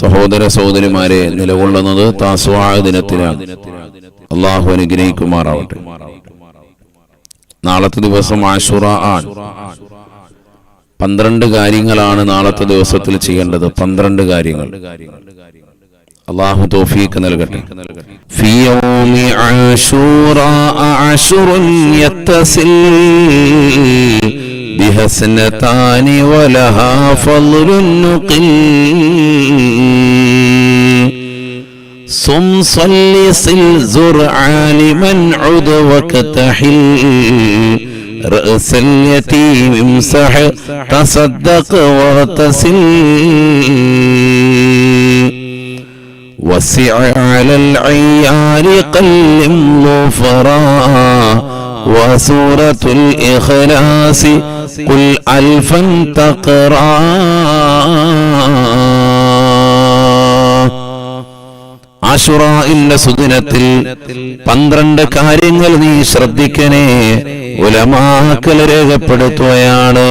സഹോദര സഹോദരിമാരെ നിലകൊള്ളുന്നത് താസ്വാ ദിനത്തിലാണ്. അള്ളാഹു അനുഗ്രഹിക്കുമാറാവട്ടെ. നാളത്തെ ദിവസം ആശുറ ആണ്. പന്ത്രണ്ട് കാര്യങ്ങളാണ് നാളത്തെ ദിവസത്തിൽ ചെയ്യേണ്ടത്. പന്ത്രണ്ട് കാര്യങ്ങൾ. അള്ളാഹു തോഫീക്ക് നൽകട്ടെ. ഫിയോമി ആശൂറ يتصل بها اثنتان ولها فضل نقل صم صل صل زر عالما عد وكتحل رأس اليتيم امسح تصدق واغتسل. وسع على العيار قلم ظفرا وسورة الإخلاص قل ألفا تقرأ ആഷുറായിന്റെ സുദിനത്തിൽ പന്ത്രണ്ട് കാര്യങ്ങൾ നീ ശ്രദ്ധിക്കണേ ഉലമാക്കൽ രേഖപ്പെടുത്തുകയാണ്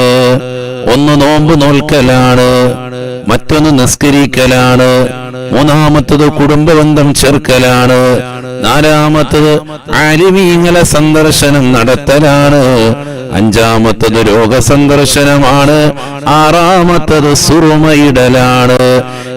ഒന്ന് നോമ്പ് നോൽക്കലാണ് മറ്റൊന്ന് നിസ്കരിക്കലാണ് മൂന്നാമത്തത് കുടുംബബന്ധം ചേർക്കലാണ് നാലാമത്തത് ആലിമീങ്ങളെ സന്ദർശനം നടത്തലാണ് അഞ്ചാമത്തത് രോഗസന്ദർശനമാണ്. ആറാമത്തത് സുറുമയിടലാണ്.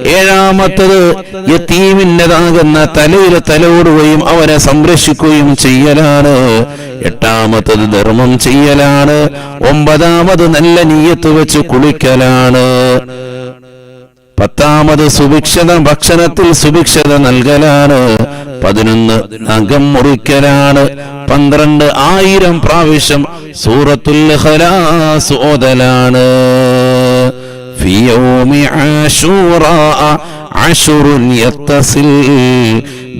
ഏഴാമത്തത് യത്തീമിന്റെതാകുന്ന തലയിൽ തലോടുകയും അവനെ സംരക്ഷിക്കുകയും ചെയ്യലാണ്. എട്ടാമത്തത് ധർമ്മം ചെയ്യലാണ്. ഒമ്പതാമത് നല്ല നീയത്ത് വെച്ച് കുളിക്കലാണ്. പത്താമത് സുഭിക്ഷത ഭക്ഷണത്തിൽ സുഭിക്ഷത നൽകലാണ്. പതിനൊന്ന് നഖം മുറിക്കലാണ്. പന്ത്രണ്ട് ആയിരം പ്രാവശ്യം സൂറത്തുൽ ഓതലാണ്.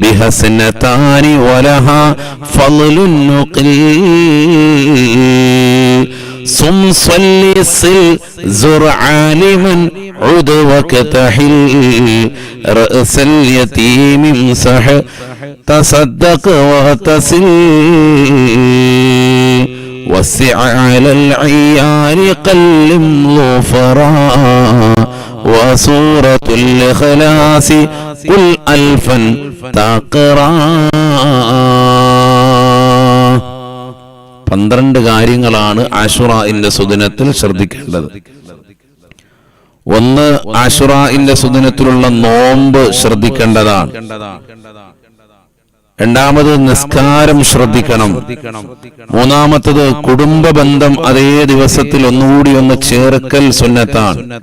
ബിഹസനതാനി فضل نقل صم صل صل زر عالما عد وكتحل رأس اليتيم امسح تصدق واغتسل وسع على العيار قلم ظفرا وسورة الإخلاص قل ألفا تقرا പന്ത്രണ്ട് കാര്യങ്ങളാണ് ആഷുറായിന്റെ സുദിനത്തിൽ ശ്രദ്ധിക്കേണ്ടത് ഒന്ന് ആഷുറായിന്റെ സുദിനത്തിലുള്ള നോമ്പ് ശ്രദ്ധിക്കേണ്ടതാണ്. രണ്ടാമത് നിസ്കാരം ശ്രദ്ധിക്കണം. മൂന്നാമത്തത് കുടുംബ ബന്ധം അതേ ദിവസത്തിൽ ഒന്നുകൂടി ഒന്ന് ചേർക്കൽ സുന്നത്താണ്.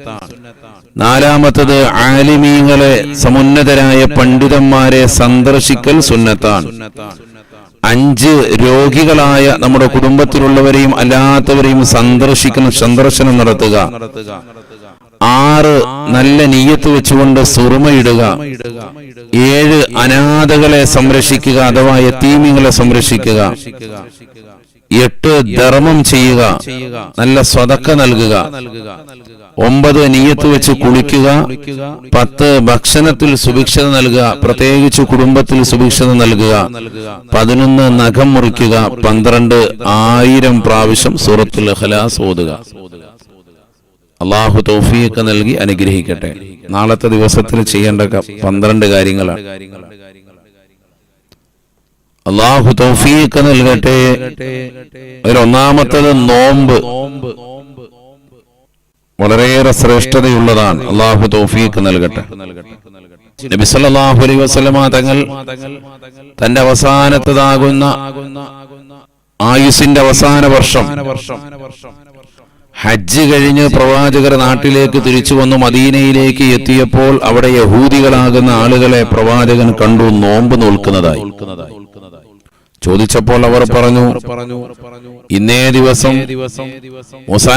നാലാമത്തത് ആലിമീങ്ങളെ സമുന്നതരായ പണ്ഡിതന്മാരെ സന്ദർശിക്കൽ സുന്നത്താണ്. അഞ്ച് രോഗികളായ നമ്മുടെ കുടുംബത്തിലുള്ളവരെയും അല്ലാത്തവരെയും സന്ദർശിക്കുന്ന സന്ദർശനം നടത്തുക. ആറ് നല്ല നീയത്ത് വെച്ചുകൊണ്ട് സുറുമയിടുക. ഏഴ് അനാഥകളെ സംരക്ഷിക്കുക അഥവാ യത്തീമിങ്ങളെ സംരക്ഷിക്കുക. എട്ട് ധർമ്മം ചെയ്യുക. നല്ല സ്വതക്ക നൽകുക. ഒമ്പത് നീയത്ത് വെച്ച് കുളിക്കുക. പത്ത് ഭക്ഷണത്തിൽ സുഭിക്ഷത നൽകുക. പ്രത്യേകിച്ച് കുടുംബത്തിൽ സുഭിക്ഷത നൽകുക. പതിനൊന്ന് നഖം മുറിക്കുക. പന്ത്രണ്ട് ആയിരം പ്രാവശ്യം സൂറത്തുൽ ഹലാസ് ഓതുക. അള്ളാഹു തൗഫീഖ് നൽകി അനുഗ്രഹിക്കട്ടെ. നാളത്തെ ദിവസത്തിൽ ചെയ്യേണ്ട പന്ത്രണ്ട് കാര്യങ്ങളാണ്. അള്ളാഹു തൗഫീഖ് നൽകട്ടെ. ഒന്നാമത്തത് നോമ്പ്. വളരെയേറെ ശ്രേഷ്ഠതയുള്ളതാണ്. അള്ളാഹു തൗഫീഖ് നൽകട്ടെ. നബി സല്ലല്ലാഹു അലൈഹി വസല്ലമ തങ്ങൾ തന്റെ അവസാനത്തതാകുന്ന ആയുസിന്റെ അവസാന വർഷം ഹജ്ജ് കഴിഞ്ഞ് പ്രവാചകർ നാട്ടിലേക്ക് തിരിച്ചു വന്നു മദീനയിലേക്ക് എത്തിയപ്പോൾ അവിടെ യഹൂദികളാകുന്ന ആളുകളെ പ്രവാചകൻ കണ്ടു നോമ്പ് നോൽക്കുന്നതായി. ചോദിച്ചപ്പോൾ അവർ പറഞ്ഞു ഇന്നേ ദിവസം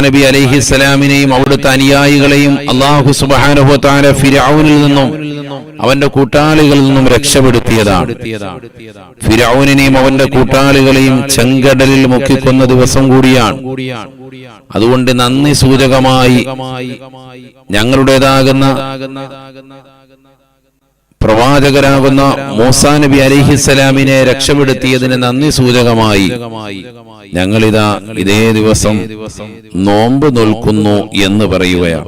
നബി അലൈഹിസ്സലാമിനെയും അവിടുത്തെ അനുയായികളെയും അള്ളാഹു സുബാനുഭവത്താര ഫിരാവുനിൽ നിന്നും അവന്റെ കൂട്ടാളികളിൽ നിന്നും രക്ഷപ്പെടുത്തിയതാണ്. ഫിരാവുനെയും അവന്റെ കൂട്ടാളികളെയും ചെങ്കടലിൽ മുക്കിക്കൊന്ന ദിവസം കൂടിയാണ്. അതുകൊണ്ട് നന്ദി സൂചകമായി ഞങ്ങളുടേതാകുന്ന പ്രവാചകരാകുന്ന മൂസാ നബി അലിഹിസലാമിനെ രക്ഷപ്പെടുത്തിയതിന് നന്ദി സൂചകമായി ഞങ്ങളിതാ ഇതേ ദിവസം നോമ്പ് നോൽക്കുന്നു എന്ന് പറയുകയാണ്.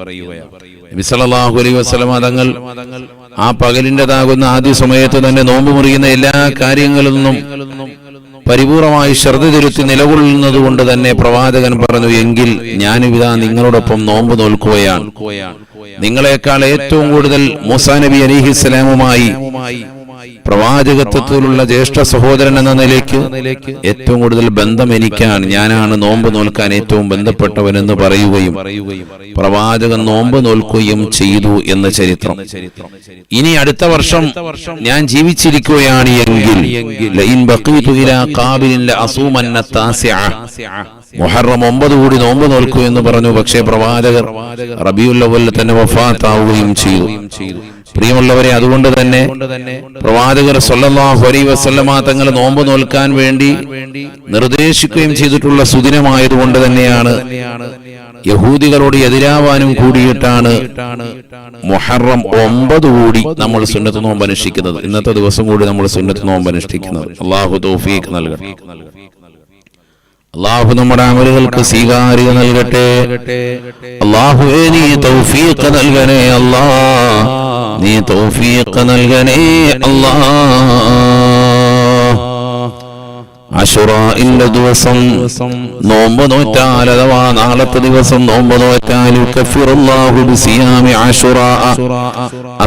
നബിസല്ലാഹു അലൈ വസ്ലമ തങ്ങൾ ആ പകലിന്റെതാകുന്ന ആദ്യ സമയത്ത് തന്നെ നോമ്പ് മുറിയുന്ന എല്ലാ കാര്യങ്ങളിൽ നിന്നും പരിപൂർണമായി ശ്രദ്ധ തിരുത്തി നിലകൊള്ളുന്നത് കൊണ്ട് തന്നെ പ്രവാചകൻ പറഞ്ഞു എങ്കിൽ ഞാനിവിതാ നിങ്ങളോടൊപ്പം നോമ്പ് നോൽക്കുകയാണ്. നിങ്ങളെക്കാൾ ഏറ്റവും കൂടുതൽ മൂസാ നബി പ്രവാചകത്വത്തിലുള്ള ജ്യേഷ്ഠ സഹോദരൻ എന്ന നിലയ്ക്ക് ഏറ്റവും കൂടുതൽ ബന്ധം എനിക്കാണ്. ഞാനാണ് നോമ്പ് നോൽക്കാൻ ഏറ്റവും ബന്ധപ്പെട്ടവനെന്ന് പറയുകയും പ്രവാചകൻ നോമ്പ് നോൽക്കുകയും ചെയ്തു എന്ന ചരിത്രം. ഇനി അടുത്ത വർഷം ഞാൻ ജീവിച്ചിരിക്കുകയാണ് എങ്കിൽ മുഹറം ഒമ്പത് കൂടി നോമ്പ് നോൽക്കൂ എന്ന് പറഞ്ഞു. പക്ഷേ പ്രവാചകർ റബിയുൽ അവലിൽ തന്നെ വഫാത്താവുകയും ചെയ്തു. പ്രിയമുള്ളവരെ അതുകൊണ്ട് തന്നെ പ്രവാചകർ അലൈഹി വസല്ലമ തങ്ങൾ നോമ്പ് നോൽക്കാൻ വേണ്ടി നിർദ്ദേശിക്കുകയും ചെയ്തിട്ടുള്ള സുദിനമായതുകൊണ്ട് തന്നെയാണ് യഹൂദികളോട് എതിരാവാനും കൂടിയിട്ടാണ് മുഹറം ഒമ്പത് കൂടി നമ്മൾ സുന്നത്ത് നോമ്പ് അനുഷ്ഠിക്കുന്നത് ഇന്നത്തെ ദിവസം കൂടി നമ്മൾ സുന്നത്ത് നോമ്പ് അനുഷ്ഠിക്കുന്നത് അള്ളാഹു തൗഫീഖ് നൽകട്ടെ. അള്ളാഹു നമ്മുടെ അമലുകൾക്ക് സ്വീകാര്യത നൽകട്ടെ. അള്ളാഹുവേ നീ തൗഫീഖ് നൽകണേ അല്ലാ. നീ തൗഫീഖ് നൽകണേ അല്ലാ. അഷുറയിന്റെ ദിവസം നോമ്പ് നോറ്റാൽ അഥവാ നാളത്തെ ദിവസം നോമ്പ് നോറ്റാൽ യുകഫിറുല്ലാഹു ബിസിയാമി അഷുറാ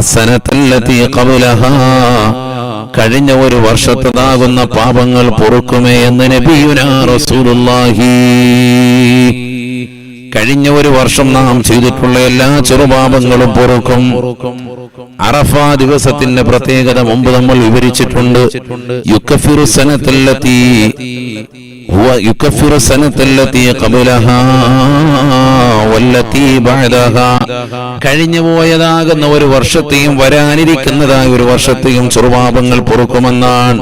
അസ്സനത്തല്ലതി ഖബലഹാ. കഴിഞ്ഞ ഒരു വർഷത്തതാകുന്ന പാപങ്ങൾ പൊറുക്കുമേ എന്ന് നബിയുനാ റസൂലുള്ളാഹി. കഴിഞ്ഞ ഒരു വർഷം നാം ചെയ്തിട്ടുള്ള എല്ലാ ചെറുപാപങ്ങളും പൊറുക്കും. അറഫ ദിവസത്തിന്റെ പ്രത്യേകത മുമ്പ് നമ്മൾ വിവരിച്ചിട്ടുണ്ട്. യുക്കഫിറു هو يكفر السنة التي قبلها والتي بعدها കഴിഞ്ഞു പോയതാകുന്ന ഒരു വർഷത്തെയും വരാനിരിക്കുന്നതായ ഒരു വർഷത്തെയും ചെറുപാപങ്ങൾ പൊറുക്കുമെന്നാണ്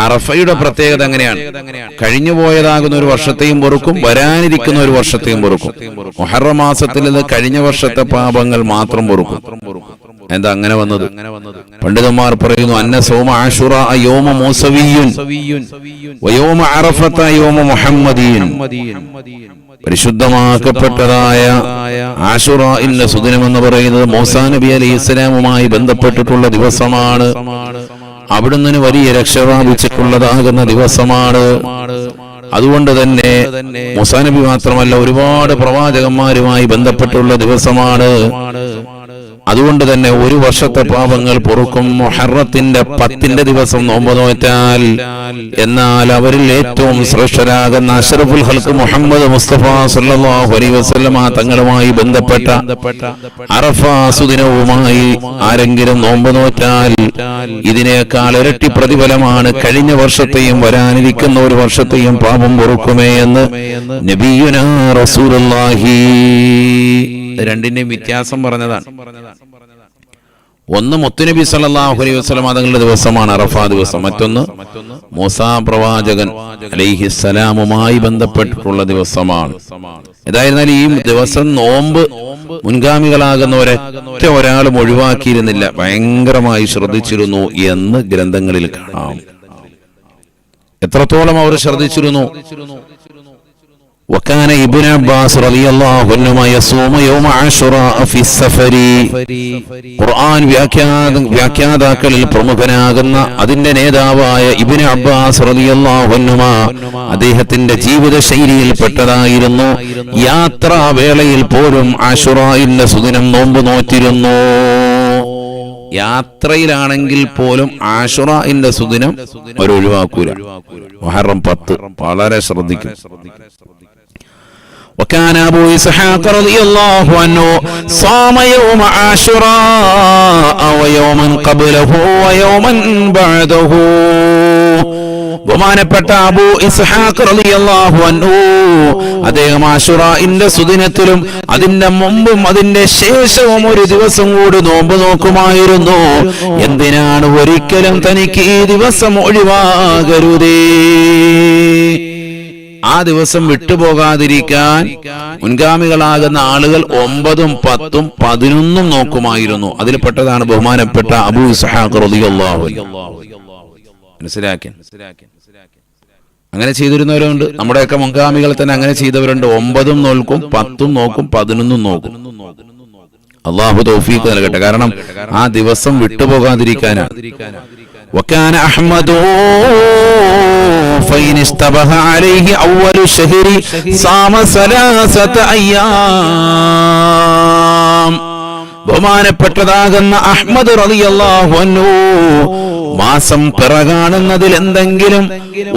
അറഫയുടെ പ്രത്യേകത അങ്ങനെയാണ് കഴിഞ്ഞു പോയതാകുന്ന ഒരു വർഷത്തെയും പൊറുക്കും വരാനിരിക്കുന്ന ഒരു വർഷത്തെയും പൊറുക്കും മൊഹറ മാസത്തിൽ ഇത് കഴിഞ്ഞ വർഷത്തെ പാപങ്ങൾ മാത്രം പൊറുക്കും എന്താ അങ്ങനെ വന്നത്? പണ്ഡിതന്മാർ പറയുന്നു അന്ന സോമ ആഷുറ യോമ മൂസവിയുൻ വയോമ അറഫത്ത യോമ മുഹമ്മദീൻ. പരിശുദ്ധമാക്കപ്പെട്ടതായ ആഷുറയിന്റെ സുദിനം എന്ന് പറയുന്നത് മോസാ നബി അലി ഇസ്ലാമുമായി ബന്ധപ്പെട്ടിട്ടുള്ള ദിവസമാണ്. അവിടുന്ന് വലിയ രക്ഷ പ്രാപിച്ചിട്ടുള്ളതാകുന്ന ദിവസമാണ്. അതുകൊണ്ട് തന്നെ മുസാനബി മാത്രമല്ല ഒരുപാട് പ്രവാചകന്മാരുമായി ബന്ധപ്പെട്ടുള്ള ദിവസമാണ്. അതുകൊണ്ട് തന്നെ ഒരു വർഷത്തെ പാപങ്ങൾ പൊറുക്കും മൊഹറത്തിന്റെ പത്തിന്റെ ദിവസം നോമ്പ് നോറ്റാൽ. എന്നാൽ അവരിൽ ഏറ്റവും ശ്രേഷ്ഠരാകുന്ന അഷറഫുൽ ഹൽക്ക് മുഹമ്മദ് മുസ്തഫ സല്ലല്ലാഹു അലൈഹി വസല്ലമ തങ്ങളുമായി ബന്ധപ്പെട്ട അറഫ സുദിനവുമായി ആരെങ്കിലും നോമ്പ് നോറ്റാൽ ഇതിനേക്കാൾ ഇരട്ടി പ്രതിഫലമാണ് കഴിഞ്ഞ വർഷത്തെയും വരാനിരിക്കുന്ന ഒരു വർഷത്തെയും പാപം പൊറുക്കുമേ എന്ന് നബിയുന റസൂലുള്ളാഹി. രണ്ടിന്റെയും വ്യത്യാസം പറഞ്ഞതാണ്. ഒന്ന് മുത്തുനബി സല്ലല്ലാഹു അലൈഹി വസല്ലം തങ്ങളുടെ ദിവസമാണ് അറഫ ദിവസം. മറ്റൊന്ന് മൂസാ പ്രവാചകൻ അലൈഹിസ്സലാമുമായി ബന്ധപ്പെട്ടിട്ടുള്ള ദിവസമാണ്. ഏതായിരുന്നാലും ഈ ദിവസം നോമ്പ് മുൻഗാമികളാകുന്ന ഒരൊറ്റ ഒരാളും ഒഴിവാക്കിയിരുന്നില്ല. ഭയങ്കരമായി ശ്രദ്ധിച്ചിരുന്നു എന്ന് ഗ്രന്ഥങ്ങളിൽ കാണാം. എത്രത്തോളം അവർ ശ്രദ്ധിച്ചിരുന്നു? وكان ابن عباس رضي الله عنهما يصوم يوم عاشوراء في السفر ഖുർആൻ വ്യാഖ്യാത വ്യാഖ്യാതാക്കളിൽ പ്രമുഖനാകുന്ന അതിന്റെ നേതാവായ ഇബ്നു അബ്ബാസ് റളിയല്ലാഹു അൻഹുമാ അദ്ദേഹത്തിന്റെ ജീവിത ശൈലിയിൽപ്പെട്ടതായിരുന്നു യാത്രാവേളയിൽ പോലും ആഷുറായിന്റെ സുദിനം നോമ്പ് നോറ്റിരുന്നു യാത്രയിലാണെങ്കിൽ പോലും ആഷുറായിന്റെ സുദിനം അവർ ഒഴിവാക്കൂല മുഹറം പത്ത് വളരെ ശ്രദ്ധിക്കും وكان أبو إسحاق رضي الله عنه صام يوم عاشوراء ويوما قبله ويوما بعده ബഹുമാനപ്പെട്ട അബൂ ഇസ്ഹാഖ് റളിയല്ലാഹു അൻഹു അദ്ദേഹം ആശുറാഇന്റെ സുദിനത്തിലും അതിന്റെ മുമ്പും അതിന്റെ ശേഷവും ഒരു ദിവസം കൂടി നോമ്പ് നോക്കുമായിരുന്നു എന്തിനാണ് ഒരിക്കലും തനിക്ക് ഈ ദിവസം ഒഴിവാകരുതേ ആ ദിവസം വിട്ടുപോകാതിരിക്കാൻ മുൻഗാമികളാകുന്ന ആളുകൾ ഒമ്പതും പത്തും പതിനൊന്നും നോക്കുമായിരുന്നു. അതിൽ പെട്ടതാണ് ബഹുമാനപ്പെട്ട അബൂ ഇസ്ഹാഖ് മനസ്സിലാക്കി? അങ്ങനെ ചെയ്തിരുന്നവരുണ്ട്. നമ്മുടെയൊക്കെ മുൻഗാമികൾ തന്നെ അങ്ങനെ ചെയ്തവരുണ്ട്. ഒമ്പതും നോക്കും പത്തും നോക്കും പതിനൊന്നും നോക്കും. അള്ളാഹു തൗഫീഖ് നൽകട്ടെ. കാരണം ആ ദിവസം വിട്ടുപോകാതിരിക്കാനാണ്. وكان أحمد فإن اشتبه عليه أول الشهر صام ثلاثة أيام ബഹുമാനപ്പെട്ടതാകുന്ന അഹ്മദ് റളിയല്ലാഹു അൻഹു മാസം പിറകാണുന്നതിൽ എന്തെങ്കിലും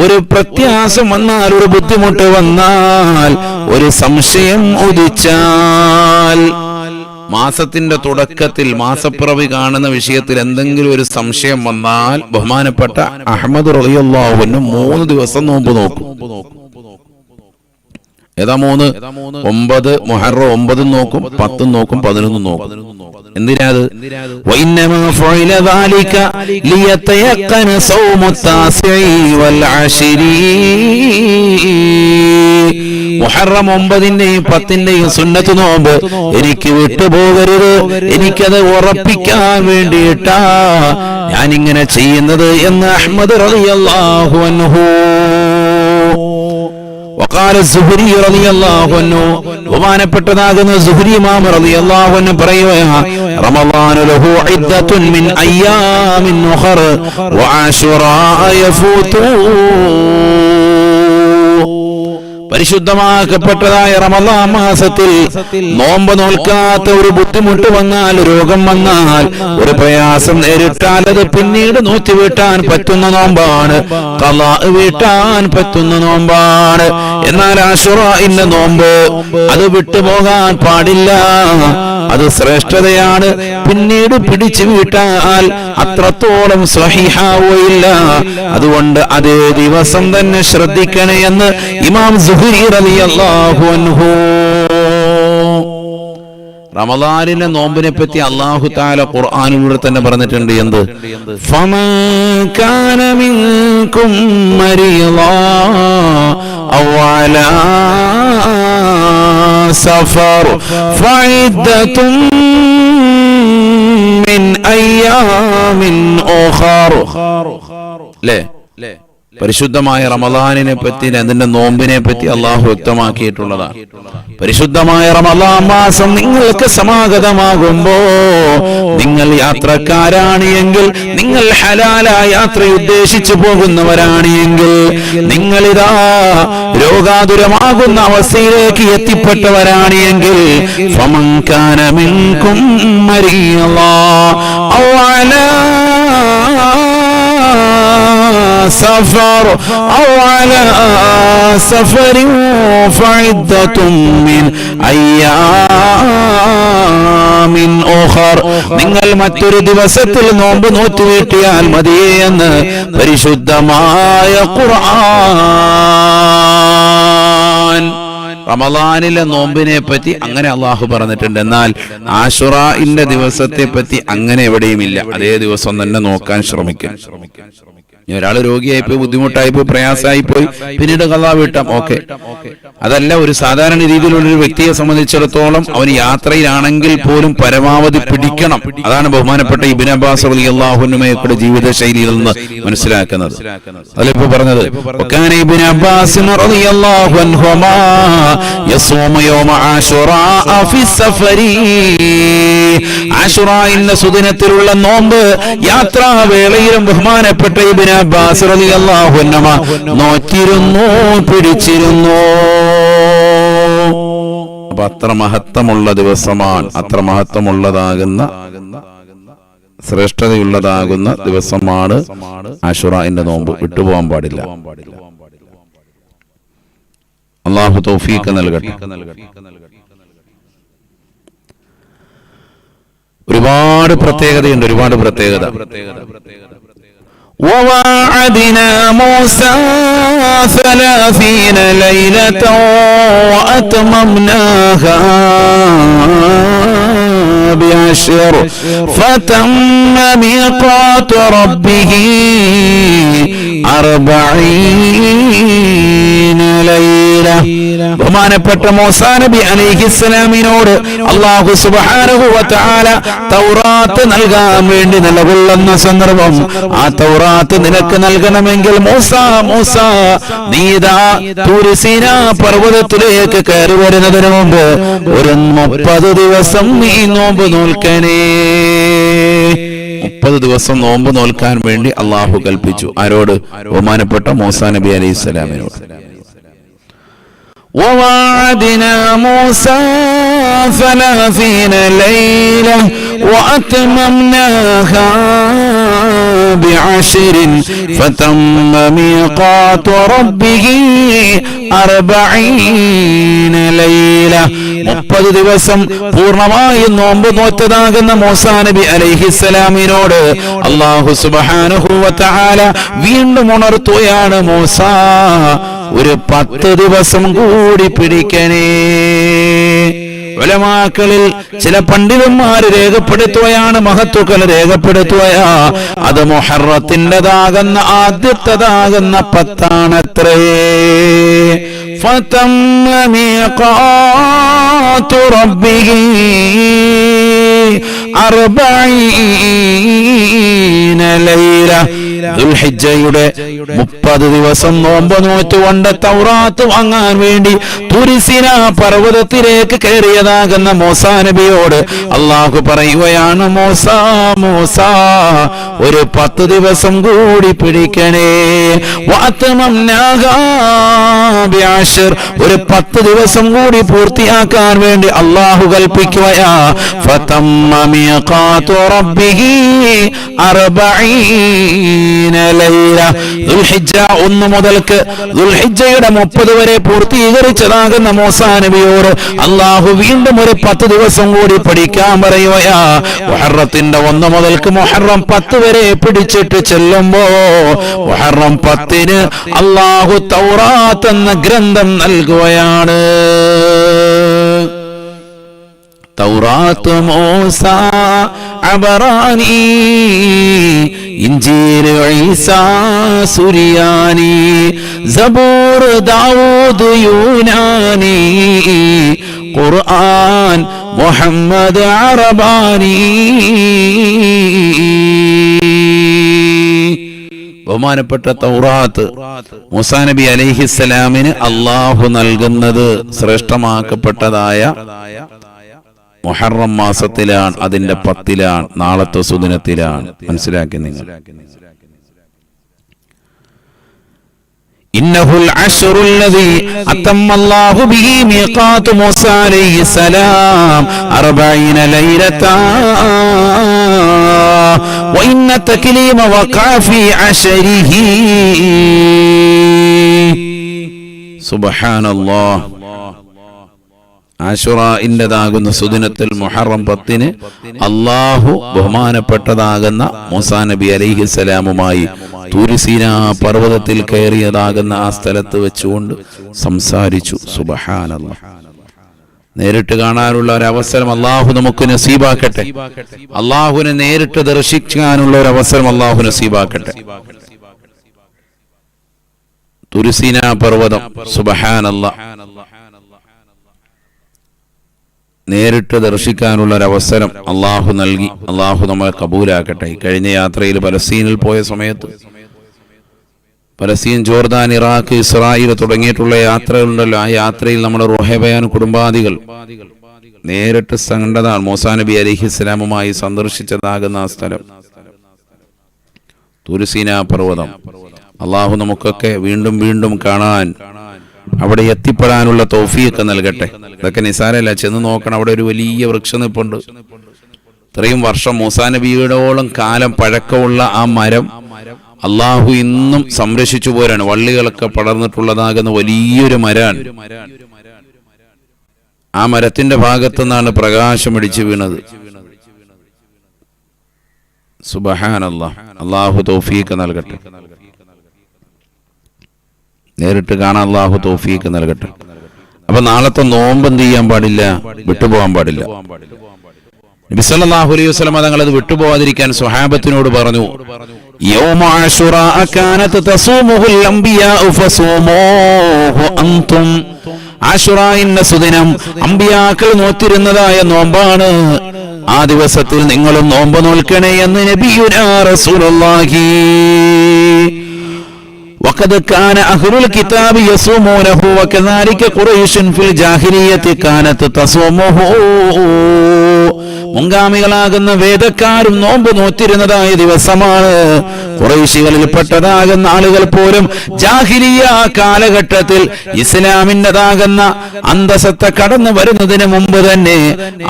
ഒരു പ്രത്യാസം വന്നാൽ ഒരു ബുദ്ധിമുട്ട് വന്നാൽ ഒരു സംശയം ഉദിച്ചാൽ മാസത്തിന്റെ തുടക്കത്തിൽ മാസപ്പിറവി കാണുന്ന വിഷയത്തിൽ എന്തെങ്കിലും ഒരു സംശയം വന്നാൽ ബഹുമാനപ്പെട്ട അഹമ്മദ് റളിയല്ലാഹുവിന് മൂന്ന് ദിവസം നോമ്പ് നോക്കും. ഏതാ മൂന്ന്? ഒമ്പത് മൊഹറ ഒമ്പതും നോക്കും പത്തും നോക്കും പതിനൊന്നും നോക്കും. എന്തിനാത്? മുഹറം ഒമ്പതിന്റെയും പത്തിന്റെയും സുന്നത്ത് നോമ്പ് എനിക്ക് വിട്ടുപോകരുത്. എനിക്കത് ഉറപ്പിക്കാൻ വേണ്ടിയിട്ടാ ഞാനിങ്ങനെ ചെയ്യുന്നത് എന്ന് അഹമ്മദ് റളിയല്ലാഹു അൻഹു. സുഹരി പരിശുദ്ധമാക്കപ്പെട്ടതായ റമളാൻ മാസത്തിൽ നോമ്പ് നോൽക്കാത്ത ഒരു ബുദ്ധിമുട്ട് വന്നാൽ രോഗം വന്നാൽ ഒരു പ്രയാസം നേരിട്ടാൽ അത് പിന്നീട് നോറ്റി വീട്ടാൻ പറ്റുന്ന നോമ്പാണ് കലാ വീട്ടാൻ പറ്റുന്ന നോമ്പാണ്. എന്നാൽ ആശുറ ഇന്ന നോമ്പ്. അത് വിട്ടുപോകാൻ പാടില്ല. അത് ശ്രേഷ്ഠതയാണ്. പിന്നീട് പിടിച്ചു വിട്ടാൽ അത്രത്തോളം സ്വഹിഹാവുകയില്ല. അതുകൊണ്ട് അതേ ദിവസം തന്നെ ശ്രദ്ധിക്കണേ എന്ന് ഇമാം സുഹരി റളിയല്ലാഹു അൻഹു റമദാനിലെ നോമ്പിനെ പറ്റി അള്ളാഹു താല ഖുർആാനിലൂടെ തന്നെ പറഞ്ഞിട്ടുണ്ട് എന്ത്? സഫർ ഫഇദ്ദത്തും മിൻ അയ്യാമിൻ ഉഖർ. ല്ലേ? പരിശുദ്ധമായ റമദാനിനെ പറ്റി അതിന്റെ നോമ്പിനെ പറ്റി അള്ളാഹു വ്യക്തമാക്കിയിട്ടുള്ളതാണ്. പരിശുദ്ധമായ റമദാൻ മാസം നിങ്ങൾക്ക് സമാഗതമാകുമ്പോ നിങ്ങൾ യാത്രക്കാരാണ് എങ്കിൽ നിങ്ങൾ ഹലാലായ യാത്ര ഉദ്ദേശിച്ചു പോകുന്നവരാണ് എങ്കിൽ നിങ്ങളിതാ രോഗാതുരമാകുന്ന അവസ്ഥയിലേക്ക് എത്തിപ്പെട്ടവരാണ് എങ്കിൽ ഫമങ്കാന മിൻകും മരിയല്ലാ سفر أو على سفر فعدة من أيام أخر നിങ്ങൾ മറ്റൊരു ദിവസത്തിൽ നോമ്പ് നോറ്റുവീട്ടിയാൽ മതിയേ എന്ന് പരിശുദ്ധമായ ഖുർആൻ റമദാനിലെ നോമ്പിനെ പറ്റി അങ്ങനെ അള്ളാഹു പറഞ്ഞിട്ടുണ്ട് എന്നാൽ ആഷുറായിന്റെ ദിവസത്തെ പറ്റി അങ്ങനെ എവിടെയുമില്ല അതേ ദിവസം തന്നെ നോക്കാൻ ശ്രമിക്കാൻ ഇനി ഒരാൾ രോഗിയായിപ്പോയി ബുദ്ധിമുട്ടായിപ്പോയി പ്രയാസമായിപ്പോയി പിന്നീട് കഥ വീട്ടാം ഓക്കെ. അതല്ല ഒരു സാധാരണ രീതിയിലുള്ള ഒരു വ്യക്തിയെ സംബന്ധിച്ചിടത്തോളം അവന് യാത്രയിലാണെങ്കിൽ പോലും പരമാവധി പിടിക്കണം. അതാണ് ബഹുമാനപ്പെട്ട ഇബിൻ അബ്ബാസ് അലി അള്ളാഹുനുമയുടെ ജീവിത ശൈലിയിൽ നിന്ന് മനസ്സിലാക്കുന്നത്. അതിലിപ്പോ പറഞ്ഞത് ആശുറാ എന്ന സുദിനത്തിലുള്ള നോമ്പ് യാത്രാവേളയിലും ബഹുമാനപ്പെട്ട ഇബിൻ അബ്ബാസ് നോറ്റിരുന്നു പിടിച്ചിരുന്നു. അപ്പൊ അത്ര മഹത്വമുള്ള ദിവസമാണ് അത്ര മഹത്വമുള്ളതാകുന്ന ശ്രേഷ്ഠതയുള്ളതാകുന്ന ദിവസമാണ് ആഷുറായിന്റെ നോമ്പ്. വിട്ടുപോകാൻ പാടില്ല. അള്ളാഹു തൗഫീഖ് നൽകട്ടെ. ഒരുപാട് പ്രത്യേകതയുണ്ട് ഒരുപാട് പ്രത്യേകത. وواعدنا موسى ثلاثين ليلة وأتممناها بعشر. فتم ميقات ربه ബഹുമാനപ്പെട്ട മൂസാ നബി അലൈഹിസ്സലാമിനോട് അള്ളാഹു വ തൗറാത്ത് നൽകാൻ വേണ്ടി നിലകൊള്ളുന്ന സന്ദർഭം. ആ തൗറാത്ത് നിനക്ക് നൽകണമെങ്കിൽ മൂസ മൂസ നീതാ തുരിസീന പർവതത്തിലേക്ക് കയറി വരുന്നതിന് മുമ്പ് ഒരു മുപ്പത് ദിവസം നീ നോമ്പ് നോൽക്കണേ. മുപ്പത് ദിവസം നോമ്പ് നോൽക്കാൻ വേണ്ടി അള്ളാഹു കൽപ്പിച്ചു ആരോട് ബഹുമാനപ്പെട്ട മൂസാ നബി അലൈഹി സ്വലാമിനോട് ووعدنا موسى ثلاثين ليلة وأتممناها بعشر فتم ميقات ربه أربعين ليلة മുപ്പത് ദിവസം പൂർണ്ണമായും നോമ്പ് നോറ്റതാകുന്ന മൂസാ നബി അലൈഹിസ്സലാമിനോട് അള്ളാഹു സുബ്ഹാനഹു വ തആല വീണ്ടും ഉണർത്തുകയാണ് മൂസ ഒരു പത്ത് ദിവസം കൂടി പിടിക്കണേ ഉലമാക്കളിൽ ചില പണ്ഡിതന്മാര് രേഖപ്പെടുത്തുകയാണ് മഹത്വക്കൾ രേഖപ്പെടുത്തുകയാ അത് മൊഹറത്തിൻ്റെതാകുന്ന ആദ്യത്തേതാകുന്ന പത്താണത്രേ فتم ميقات ربه أربعين ليلة ദുൽഹിജ്ജയുടെ മുപ്പത് ദിവസം നോമ്പ് നോറ്റുകൊണ്ട് തൗറാത്ത് വാങ്ങാൻ വേണ്ടി തുരിസിന പർവതത്തിലേക്ക് കയറിയതാകുന്ന മോസാ നബിയോട് അള്ളാഹു പറയുകയാണ് മോസ മോസ ഒരു പത്ത് ദിവസം കൂടി പിടിക്കണേ. ഒരു പത്ത് ദിവസം കൂടി പൂർത്തിയാക്കാൻ വേണ്ടി അള്ളാഹു കൽപ്പിക്കുകയാ. ഫതമ്മ റബ്ബിഹി ദുൽഹിജ്ജ ഒന്ന് മുതൽക്ക് ദുൽഹിജ്ജയുടെ മുപ്പത് വരെ പൂർത്തീകരിച്ചതാകുന്ന മൂസാ നബിയോട് അള്ളാഹു വീണ്ടും ഒരു പത്ത് ദിവസം കൂടി പഠിക്കാൻ പറയുകയാ. മുഹറത്തിന്റെ ഒന്ന് മുതൽക്ക് മുഹറം പത്ത് വരെ പിടിച്ചിട്ട് ചെല്ലുമ്പോ മുഹറം പത്തിന് അള്ളാഹു തൗറാത്ത് എന്ന ഗ്രന്ഥം നൽകുകയാണ്. തൗറാത്ത് മൂസ അബറാനി ഇഞ്ചീര് ഈസ സുരിയാനി സബൂർ ദാവൂദ് യൂനാനി ഖുർആൻ മുഹമ്മദ് അറബാനി. ബഹുമാനപ്പെട്ട തൗറാത്ത് മൂസാ നബി അലൈഹിസ്സലാമിന് അള്ളാഹു നൽകുന്നത് ശ്രേഷ്ഠമാക്കപ്പെട്ടതായ മുഹറം മാസത്തിലാണ് അതിന്റെ പത്തിലാണ് നാളത്തെ സുദിനത്തിലാണ് മനസ്സിലാക്കി നിങ്ങൾ إنه العشر الذي أتم الله به ميقات موسى عليه السلام أربعين ليلة وإن التكليم وقع في عشره سبحان الله ആഷുറയിന്റെതാകുന്ന സുദിനത്തിൽ മുഹറം പത്തിന് അള്ളാഹു ബഹുമാനപ്പെട്ടതാകുന്ന മൂസാ നബി അലൈഹിസ്സലാമുമായി തുരിസീന പർവതത്തിൽ കയറിയതാകുന്ന ആ സ്ഥലത്ത് വെച്ചുകൊണ്ട് സംസാരിച്ചു. സുബഹാനല്ല. നേരിട്ട് കാണാനുള്ള ഒരു അവസരം അള്ളാഹു നമുക്ക് നസീബാക്കട്ടെ. അള്ളാഹുവിനെ നേരിട്ട് ദർശിക്കാനുള്ള ഒരു അവസരം അള്ളാഹു നസീബാക്കട്ടെ. തുരിസീന പർവതം സുബഹാനല്ല. നേരിട്ട് ദർശിക്കാനുള്ള ഒരു അവസരം അള്ളാഹു നൽകി. അള്ളാഹു നമ്മളെ കബൂലാക്കട്ടെ. കഴിഞ്ഞ യാത്രയിൽ പലസ്തീനിൽ പോയ സമയത്ത് പലസ്തീൻ ജോർദാൻ ഇറാഖ് ഇസ്രായേൽ തുടങ്ങിയിട്ടുള്ള യാത്രകളുണ്ടല്ലോ. ആ യാത്രയിൽ നമ്മുടെ റോഹബയാൻ കുടുംബാദികൾ നേരിട്ട് കണ്ടതാണ് മോസാ നബി അലിഹി ഇസ്ലാമുമായി സന്ദർശിച്ചതാകുന്ന ആ സ്ഥലം. തുരുസീന പർവതം. അള്ളാഹു നമുക്കൊക്കെ വീണ്ടും വീണ്ടും കാണാൻ അവിടെ എത്തിപ്പെടാനുള്ള തോഫിയൊക്കെ നൽകട്ടെ. ഇതൊക്കെ നിസാരല്ല. ചെന്ന് നോക്കണം. അവിടെ ഒരു വലിയ വൃക്ഷം നിപ്പുണ്ട്. ഇത്രയും വർഷം മൂസാ നബിയുടെയോളം കാലം പഴക്കമുള്ള ആ മരം അള്ളാഹു ഇന്നും സംരക്ഷിച്ചു പോരാണ്. വള്ളികളൊക്കെ പടർന്നിട്ടുള്ളതാകുന്ന വലിയൊരു മരാണ്. ആ മരത്തിന്റെ ഭാഗത്തു നിന്നാണ് പ്രകാശം ഇടിച്ചു വീണത്. സുബഹാനല്ല. അള്ളാഹു തോഫീക്ക് നൽകട്ടെ. നേരിട്ട് കാണാൻ അള്ളാഹു തോഫീക്ക് നൽകട്ടെ. അപ്പൊ നാളത്തെ നോമ്പ് എന്ത് ചെയ്യാൻ പാടില്ല? വിട്ടുപോകാൻ പാടില്ല. നബിസല്ലാഹു അലൈഹി വസ്ലം തങ്ങൾ അത് വിട്ടുപോകാതിരിക്കാൻ സ്വഹാബത്തിനോട് പറഞ്ഞു എന്ന സുദിനം. നോത്തിരുന്നതായ നോമ്പാണ്. ആ ദിവസത്തിൽ നിങ്ങളും നോമ്പ് നോൽക്കണേ എന്ന് നബിയുരാ റസൂലുള്ളാഹി وقد كان أهل الكتاب يصومونه وكذلك قريش في الجاهلية كانت تصومه മുൻഗാമികളാകുന്ന വേദക്കാരും നോമ്പ് നോറ്റിരുന്നതായ ദിവസമാണ് കുറേശികളിൽപ്പെട്ടതാകുന്ന ആളുകൾ പോലും ജാഹിലിയ കാലഘട്ടത്തിൽ ഇസ്ലാമിൻ്റെതാകുന്ന അന്തസത്ത കടന്നു വരുന്നതിന് മുമ്പ് തന്നെ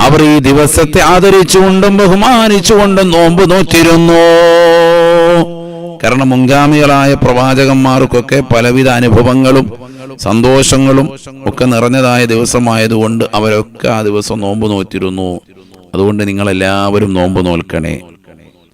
അവർ ഈ ദിവസത്തെ ആദരിച്ചുകൊണ്ടും ബഹുമാനിച്ചുകൊണ്ടും നോമ്പ് നോറ്റിരുന്നു കാരണം മുൻഗാമികളായ പ്രവാചകന്മാർക്കൊക്കെ പലവിധ അനുഭവങ്ങളും സന്തോഷങ്ങളും ഒക്കെ നിറഞ്ഞതായ ദിവസമായതുകൊണ്ട് അവരൊക്കെ ആ ദിവസം നോമ്പ് നോറ്റിരുന്നു. അതുകൊണ്ട് നിങ്ങൾ എല്ലാവരും നോമ്പ് നോൽക്കണേ.